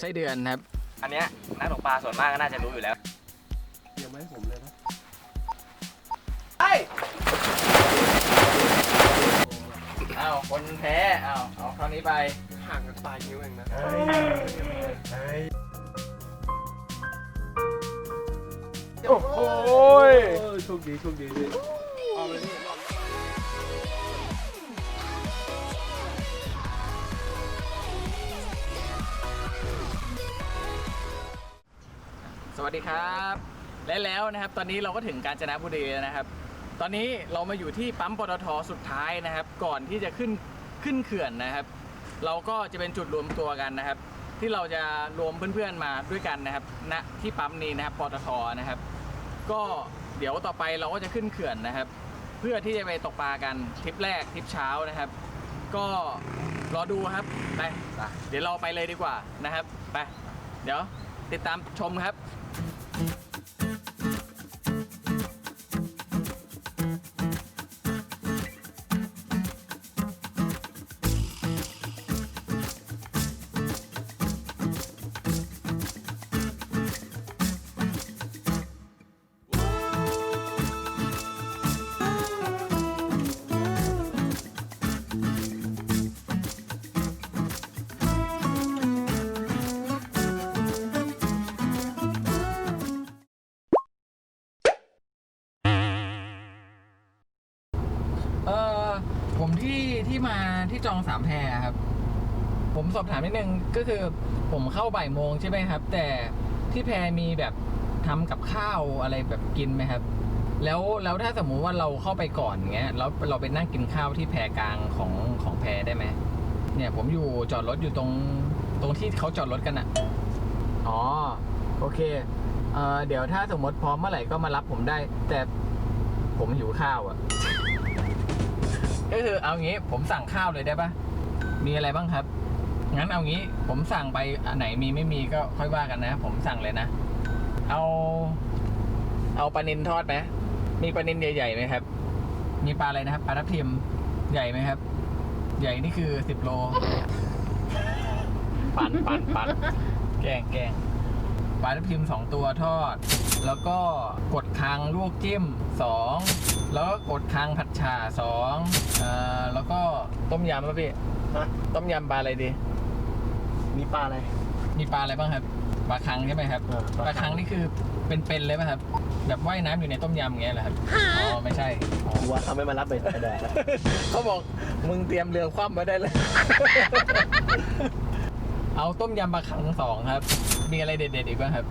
ไส้เดือนครับ อันเนี้ยนักตกปลาส่วนมากก็น่าจะรู้อยู่แล้วเดี๋ยวไม่ให้ผมเลยนะอ้าวคนแพ้อ้าวเอาคราวนี้ไปห่างกันปลายนิ้วเองนะโอ้โหเออโชคดีโชคดีพี่เอาเลยพี่ สวัสดีครับ และแล้วนะครับ ตอนนี้เราก็ถึงกาญจนบุรีแล้วนะครับ ตอนนี้เรามาอยู่ที่ปั๊มปตทสุดท้ายนะครับ ก่อนที่จะขึ้นขึ้นเขื่อนนะครับ เราก็จะเป็นจุดรวมตัวกันนะครับ ที่เราจะรวมเพื่อนๆมาด้วยกันนะครับณที่ปั๊มนี้นะครับปตทนะครับ ก็เดี๋ยวต่อไปเราก็จะขึ้นเขื่อนนะครับ เพื่อที่จะไปตกปลากันทริปแรกทริปเช้านะครับ ก็รอดูครับไปเดี๋ยวเราไปเลยดีกว่านะครับ ไป เดี๋ยว ติดตามชมครับ ที่ที่มาที่จองสามแพรครับ ผมสอบถามนิดนึงก็คือผมเข้าบ่ายโมงใช่ไหมครับ แต่ที่แพรมีแบบทำกับข้าวอะไรแบบกินไหมครับ แล้วแล้วถ้าสมมุติว่าเราเข้าไปก่อนเงี้ยแล้วเราไปนั่งกินข้าวที่แพรกลางของของแพรได้ไหมเนี่ยผมอยู่จอดรถอยู่ตรงตรงที่เขาจอดรถกันอะอ๋อโอเคเออเดี๋ยวถ้าสมมติพร้อมเมื่อไหร่ก็มารับผมได้ แต่ผมหิวข้าวอะ ก็คือเอางี้ผมสั่งข้าวเลยได้ปะมีอะไรบ้างครับ งั้นเอางี้ผมสั่งไปอันไหนมีไม่มีก็ค่อยว่ากันนะ ผมสั่งเลยนะ เอา เอาปลานินทอดไหมมีปลานินใหญ่ๆไหมครับ มีปลาอะไรนะครับปลาทับทิมใหญ่ไหมครับ ใหญ่นี่คือสิบโลปันปันปันแกล้งแกล้งปลาทับทิมสองตัวทอด แล้วก็กดคางลวกจิ้มสอง แล้วก็กดคางผัดฉ่าสองเอ่อแล้วก็ต้มยำป่ะพี่ ฮะต้มยำปลาอะไรดี มีปลาอะไร มีปลาอะไรบ้างครับ ปลาคังใช่ไหมครับ เออปลาคังนี่คือเป็นๆเลยป่ะครับ แบบว่ายน้ำอยู่ในต้มยำอย่างเงี้ยเหรอครับ อ๋อ ไม่ใช่อ๋อกูว่าเขาไม่มารับไปแดดแล้วเขาบอกมึงเตรียมเรือคว่ำมาได้เลย เอาต้มยำปลาคังสองครับ มีอะไรเด็ดๆอีกบ้างครับ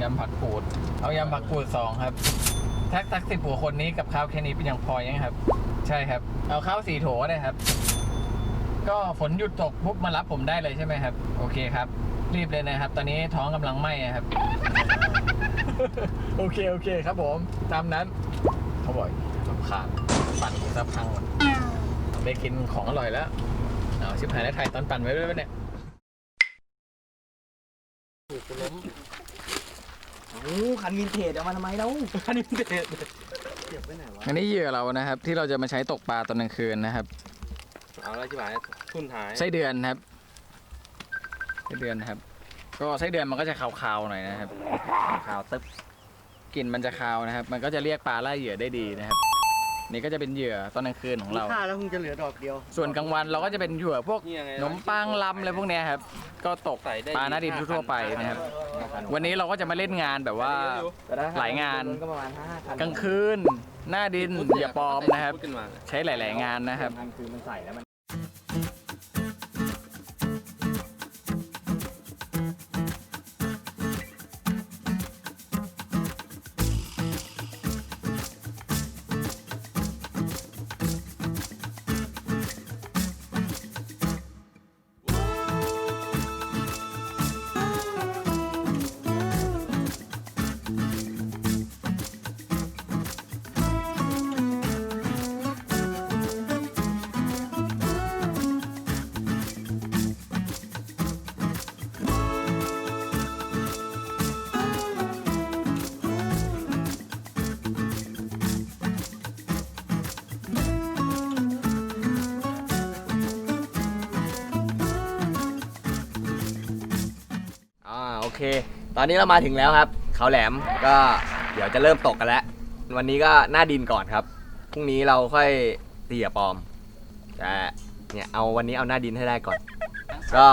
ยำผักกูด เอายำผักกูดสองครับ ทักตักสิบหัวคนนี้กับข้าวแค่นี้เป็นยังพอยังครับ ใช่ครับ เอาข้าวสี่โถได้ครับ ก็ฝนหยุดตกปุ๊บมารับผมได้เลยใช่ไหมครับ โอเคครับ รีบเลยนะครับ ตอนนี้ท้องกำลังไหม้อะครับ โอเคโอเคครับผม ตามนั้นเขาบอกรำคาญปั่นสักพังหมดได้กินของอร่อยแล้วเอาชิบหายแล้วถ่ายตอนปั่นไว้ด้วยปะเนี่ยถูกกูล้ม โอ้คันวินเทจเอามาทำไมเล่าอันนี้เด็ดเก็บไว้ไหนวะอันนี้เหยื่อเรานะครับ ที่เราจะมาใช้ตกปลาตอนกลางคืนนะครับ เอาแล้วที่บ่ายทุนหายไส้เดือนครับไส้เดือนนะครับ ก็ไส้เดือนมันก็จะคาวๆหน่อยนะครับข่าวตึ๊บกลิ่นมันจะคาวนะครับ มันก็จะเรียกปลาไล่เหยื่อได้ดีนะครับ นี่ก็จะเป็นเหยื่อตอนกลางคืนของเรา ค่าแล้วคงจะเหลือดอกเดียวส่วนกลางวันเราก็จะเป็นเหยื่อพวกนี่ยังไงขนมปังลำอะไรพวกเนี้ยครับ ก็ตกใส่ได้ปลาหน้าดินทั่วๆไปนะครับ วันนี้เราก็จะมาเล่นงานแบบว่า หลายงาน ก็ประมาณห้าคันกลางคืน หน้าดิน อย่าปลอมนะครับขึ้นมาใช้หลาย ๆ งานนะครับมันคือมันใส่แล้วมัน โอเค ตอนนี้เรามาถึงแล้วครับ เขาแหลมก็เดี๋ยวจะเริ่มตกกันแล้ว วันนี้ก็หน้าดินก่อนครับ พรุ่งนี้เราค่อยตีกับปอมแต่เนี่ยเอาวันนี้เอาหน้าดินให้ได้ก่อน ก็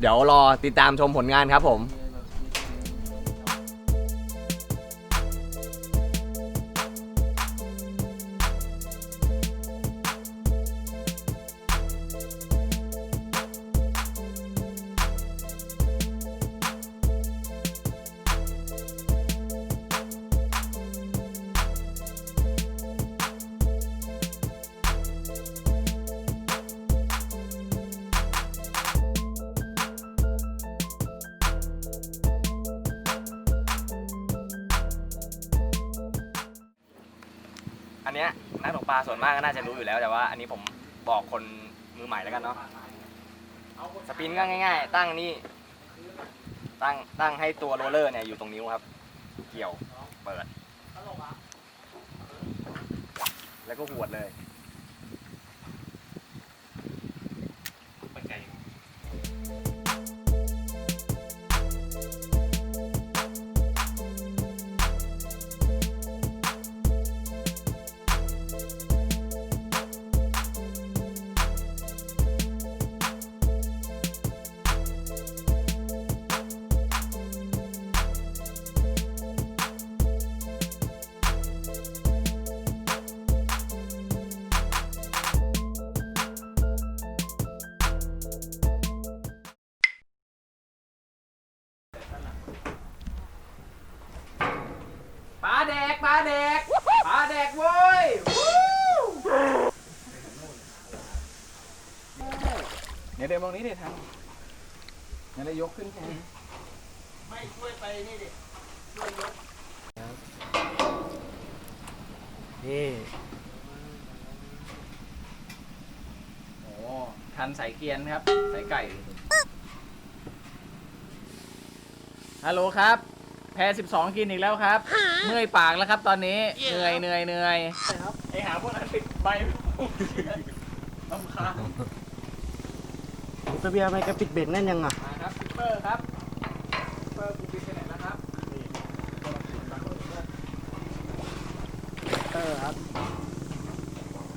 เดี๋ยวรอติดตามชมผลงานครับผม เนี้ยนักตกปลาส่วนมากก็น่าจะรู้อยู่แล้วแต่ว่า อันนี้ผมบอกคนมือใหม่แล้วกันเนาะสปินก็ง่าย ๆ ตั้งนี่ตั้งตั้งให้ตัวโรลเลอร์เนี่ยอยู่ตรงนิ้วครับ เกี่ยวเปิด แล้วก็หวดเลย ดี๋ยวเดี๋ยวมองนี้ดิทางเดี๋ยวได้ยกขึ้นแค่นี้ไม่ช่วยไปนี่ดิช่วยยกนี่โอ้ทันสายเกียนครับสายไก่ฮัลโหลครับ แพ้12 กินอีกแล้วครับ เมื่อยปากแล้วครับตอนนี้ เหนื่อยเหนื่อยเหนื่อยไอหาพวกนั้นติดใบลำคาญ ตะเบียร์ไปกระปิดเบ็ดแน่นยังอะมาครับซิปเปอร์ครับซิปเปอร์กูปิดไปไหนแล้วครับนี่เออครับ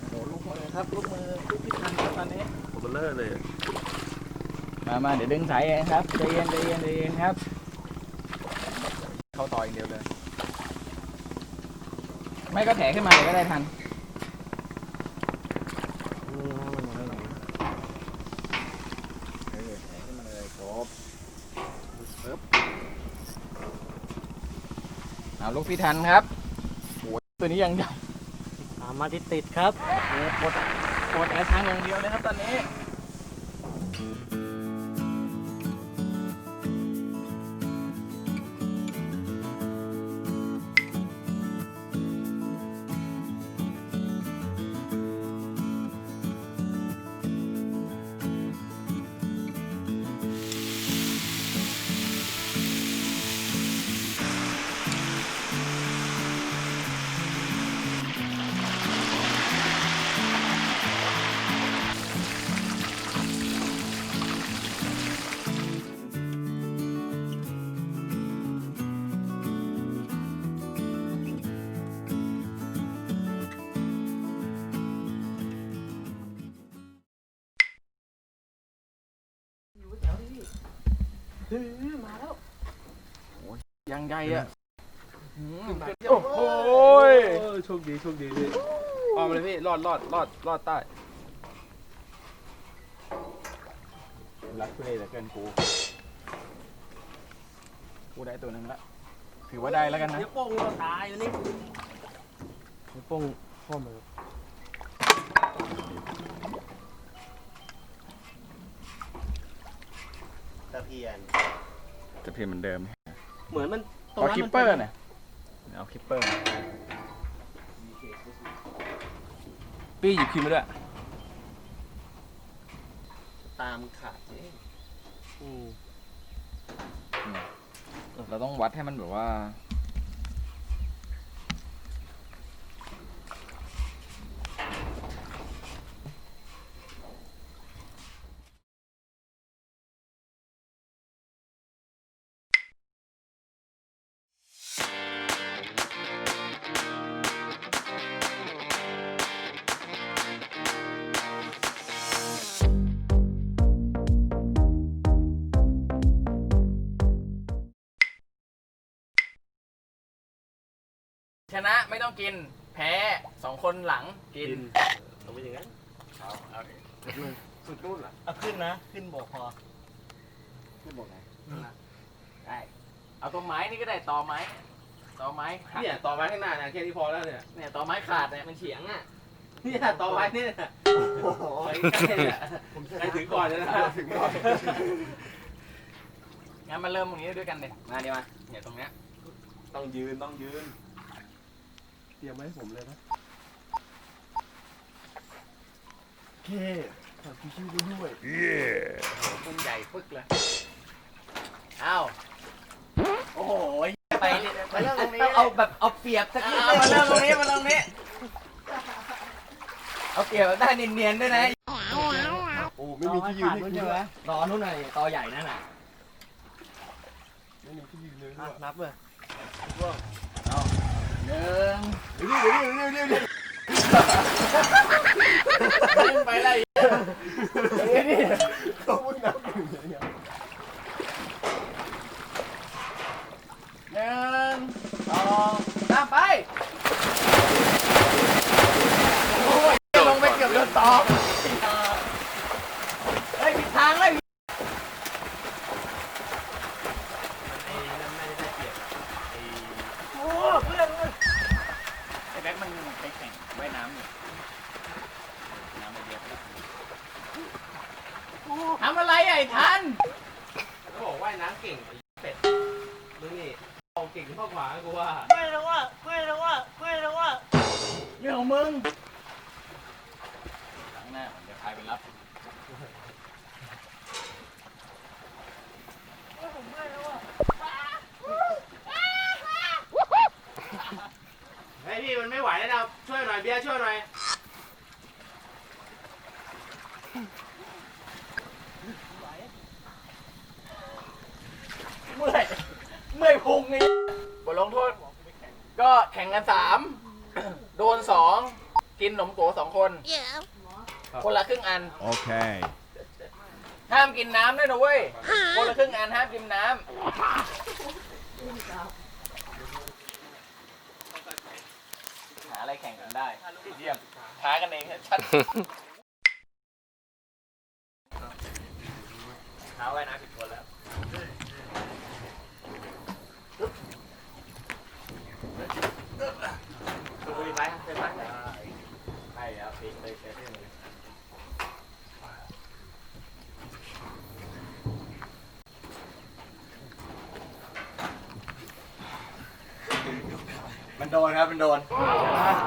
โอ้ลูกมือครับลูกมือลูกพิทันครับตอนนี้ผมเบลเลอร์เลย มามาเดี๋ยวดึงสายเองครับใจเย็นใจเย็นใจเย็นครับ เข้าต่ออย่างเดียวเลย ไม่ก็แถขึ้นมาเลยก็ได้ทัน เออแถขึ้นมาเลยครบปึ๊บเอาลูก พี่ทันครับโอ้ยตัวนี้ยังใหญ่ตามมาติดติดๆครับโอ้กดกดแอร์ทางอย่างเดียวเลยครับตอนนี้ ยังใหญ่อะอืมโอ้โหโอ้ยโชคดีโชคดีพี่เอามาเลยพี่รอดรอดรอดรอดใต้รักทุเรศเหลือเกินกูกูได้ตัวหนึ่งละถือว่าได้แล้วกันนะเดี๋ยวโป้งเราตายวันนี้โป้งพ่อมือ เพียน จะเพียงเหมือนเดิมเหมือนมันตรงเอานั้นคิปมันเปอร์เนี่ยเอาคิปเปอร์มาปี้หยิบคิมมาด้วยตามขาดนี่อืมเราต้องวัดให้มันแบบว่า ชนะไม่ต้องกิน แพ้สองคนหลังกินเอาไปอย่างนั้นเอาเอาดิสุดนู่นล่ะเอาขึ้นนะ ขึ้นบอกพอขึ้นบอกไหนได้เอาตัวไม้นี่ก็ได้ตอไม้ตอไม้ขาดเนี่ยต่อไม้ข้างหน้าเนี่ยแค่นี้พอแล้วเนี่ยเนี่ยตอไม้ขาดเนี่ยมันเฉียงอะเนี่ยต่อไม้เนี่ยโอ้โหไปใกล้ๆเนี่ยใครถือก่อนเลยนะถึงก่อนงั้นมาเริ่มตรงนี้ด้วยกันเลยมาดีมาเนี่ยตรงเนี้ยต้องยืนต้องยืน เตรียมไว้ให้ผมเลยนะโอเคฝากคิวๆไปด้วยตุ้มใหญ่ฟึกเลยอ้าวโอ้โหไปมาเริ่มตรงนี้ต้องเอาแบบเอาเปรียบสักนิดเอามาเริ่มตรงนี้มาเริ่มตรงนี้ เอาเปรียบแบบได้เนียนๆด้วยนะโอ้ไม่มีที่ยืนให้กูด้วยรอนู่นหน่อยตอใหญ่นั่นน่ะไม่มีที่ยืนเลยอะนับเลย หนึ่งเดี๋ยวดิเดี๋ยวดิเดี๋ยวดิขึ้นไปเลยเขาพูดนับอยู่เนี่ยหนึ่งสองสามไปโอ้ยลงไปเกือบโดนตอกเฮ้ยผิดทางเลย โอ้เพื่อนเว้ยไอ้แบ็คมันไปแข่งว่ายน้ำอยู่น้ำมันเยอะทำอะไรอะไอ้ทัน เขาบอกว่ายน้ำเก่งไอ้เป็ดมึงนี่เอาเก่งข้าขวากูว่า ไม่แล้วว่าไม่แล้วว่าไม่แล้วว่า เรื่องของมึงครั้งหน้าผมจะพาไปรับ เฮ้ยพี่มันไม่ไหวแล้วนะช่วยหน่ อยเบียร์ช่วยหน่อยเมื่อยเมื่อยพุงไงบทลงโทษ ก็แข่งกันสามโดนสองกินขนมโกสองคนคนละครึ่งอัน Okay. ห้ามกินน้ำด้วยนะเว้ยคนละครึ่งอันห้ามกินน้ำหาอะไรแข่งกันได้ เยี่ยมท้ากันเองชัดท้าไว่ายน้ำผิดคนแล้วคุยไปไปไปไปแล้วปิดเลยเสร็จเลยมันโดนครับ มันโดน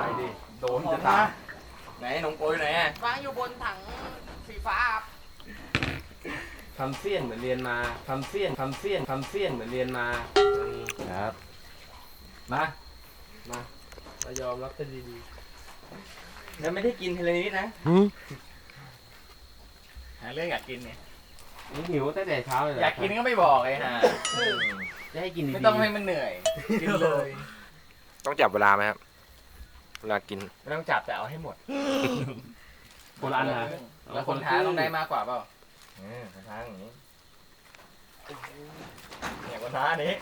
ไปดิ โดนจะตายไหนหนมโปยไหนอะวางอยู่บนถังสีฟ้าครับทำเสี้ยนเหมือนเรียนมาทำเสี้ยนทำเสี้ยนทำเสี้ยนเหมือนเรียนมาครับ มามามายอมรับกันดีแล้วไม่ได้กินทีละนิดนะหาเรื่องอยากกินเนี่ยๆนี่หิวตั้งแต่เช้าเลยเหรอยากกินก็ไม่บอกไอ้ห่าจะให้กินดีๆไม่ต้องให้มันเหนื่อยกินเลย ต้องจับเวลาไหมครับ เวลากิน ไม่ต้องจับแต่เอาให้หมดโบราณนะแล้วคนท้าต้องได้มากกว่าเปล่าเออทางอย่างนี้เนี่ยคนท้าอันนี้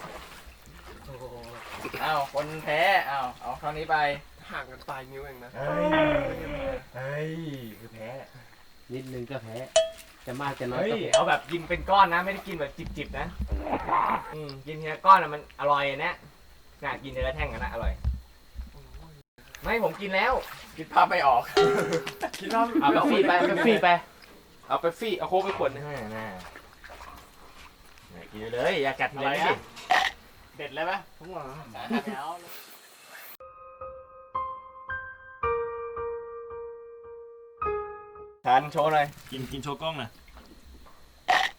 อ้าวคนแพ้อ้าวเอาเท่านี้ไปห่างกันปลายนิ้วเองนะเฮ้ยเฮ้ยคือแพ้นิดนึงก็แพ้จะมากจะน้อยเฮ้ยก็แพ้เอาแบบกินเป็นก้อนนะไม่ได้กินแบบจิบๆนะอืมกินทีละก้อนอะมันอร่อยอะนะน่ากินทีละแท่งกันนะอร่อย ไม่ผมกินแล้วคิดภาพไม่ออก คิดว่าเอาไปฟรีไปไปฟรีไปเอาไปฟรีเอาโค้กไปขวดหนึงน่าน่าน่ากินเลย อย่ากัดทีอะไรละนิดอะดิเด็ดเลยปะผมว่าสาหัสแล้วทานโชว์หน่อยกินกินโชว์กล้องนะ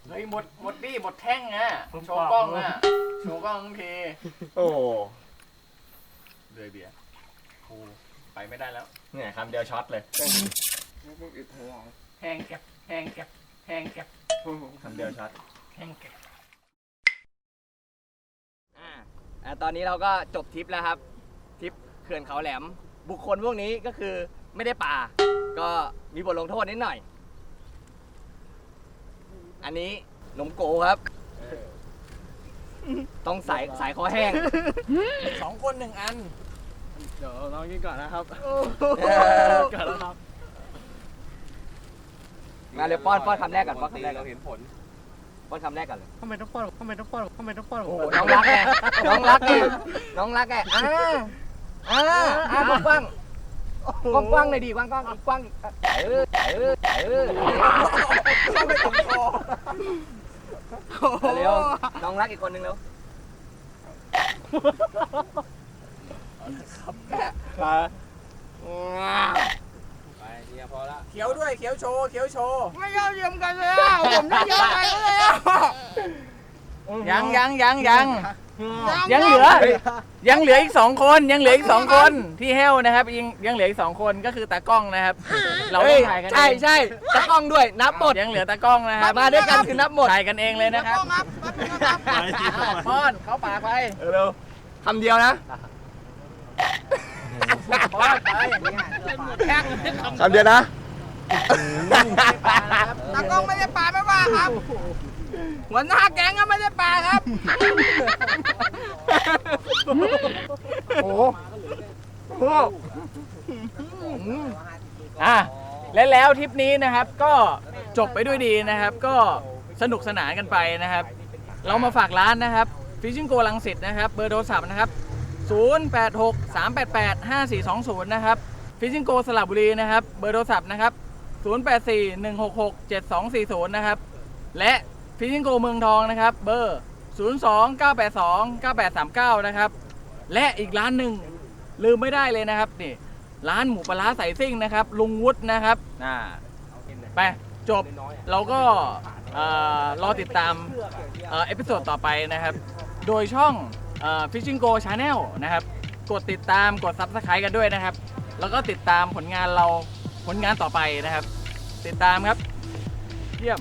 เฮ้ยหมดหมดดิหมดแท่งอะโชว์กล้องอะโชว์กล้องทั้งทีโอ้เลยเบียร์ โอ้ไปไม่ได้แล้วเนี่ยคำเดียวช็อตเลยแห้งแก็บแห้งแก็บแห้งแก็บคำเดียวช็อตแห้งแก็บอ่าอ่าตอนนี้เราก็จบทริปแล้วครับทริปเขื่อนเขาแหลม บุคคลพวกนี้ก็คือไม่ได้ป่า ก็มีบทลงโทษนิดหน่อย อันนี้หนมโกครับ ต้องสายสายคอแห้ง สองคนหนึ่งอัน เดี๋ยวน้องกินก่อนนะครับเออก่อนแล้วครับมาเร็วป้อนป้อนคำแรกก่อนป้อนคำแรกก่เราอนเห็นผลป้อนคำแรกก่อนเลยทำไมต้องป้อนทำไมต้องป้อนทำไมต้องป้อนโอ้โหน้องรักไงน้องรักไงน้องรักไงอ่าอ่าอ่ากว้างกว้างกว้างๆเลยดีกว้างกว้างๆกว้างเออเออเออเร็วน้องรักอีกคนนึง เร็วไปเฮียพอละเขียวด้วยเขียวโชว์เขียวโชว์ไม่ยอมเยี่ยมกันเลยอะผมได้เยอะไปเลยอะยังยังยังยังยังเหลือ ยังเหลืออีกสองคนยังเหลืออีกสองคนที่เฮลนะครับยังยังเหลืออีกสองคนก็คือตากล้องนะครับ เราต้องถ่ายกันเองใช่ใช่ตะกล้องด้วยนับหมดยังเหลือตากล้องนะครับมาด้วยกันคือนับหมดถ่ายกันเองเลยนะครับป้อนเข้าปากไปเร็วคำเดียวนะ ป้อนไปคำเดียวนะตากล้องไม่ได้ปลาไม่ว่าครับหัวหน้าแก๊งก็ไม่ได้ปลาครับโอ้โหโอ้อะและแล้วทริปนี้นะครับก็จบไปด้วยดีนะครับ ก็สนุกสนานกันไปนะครับ เรามาฝากร้านนะครับฟิชชิงโกลังสิตนะครับ เบอร์โทรศัพท์นะครับ 086 388 5420 นะครับฟิชชิงโกสระบุรีนะครับ เบอร์โทรศัพท์นะครับ 084 166 7240 นะครับ และฟิชชิงโกเมืองทองนะครับ เบอร์ 02 982 9839 นะครับ และอีกร้านหนึ่งลืมไม่ได้เลยนะครับนี่ร้านหมูปลาร้าใส่ซิ่งนะครับ ลุงวุฒินะครับอ่าไปจบเราก็เอ่อรอติดตามเอ่อเอพิโซดต่อไปนะครับ โดยช่อง ฟิชชิงโกชาแนลนะครับ กดติดตามกด Subscribe กันด้วยนะครับ แล้วก็ติดตามผลงานเราผลงานต่อไปนะครับ ติดตามครับ เยี่ยม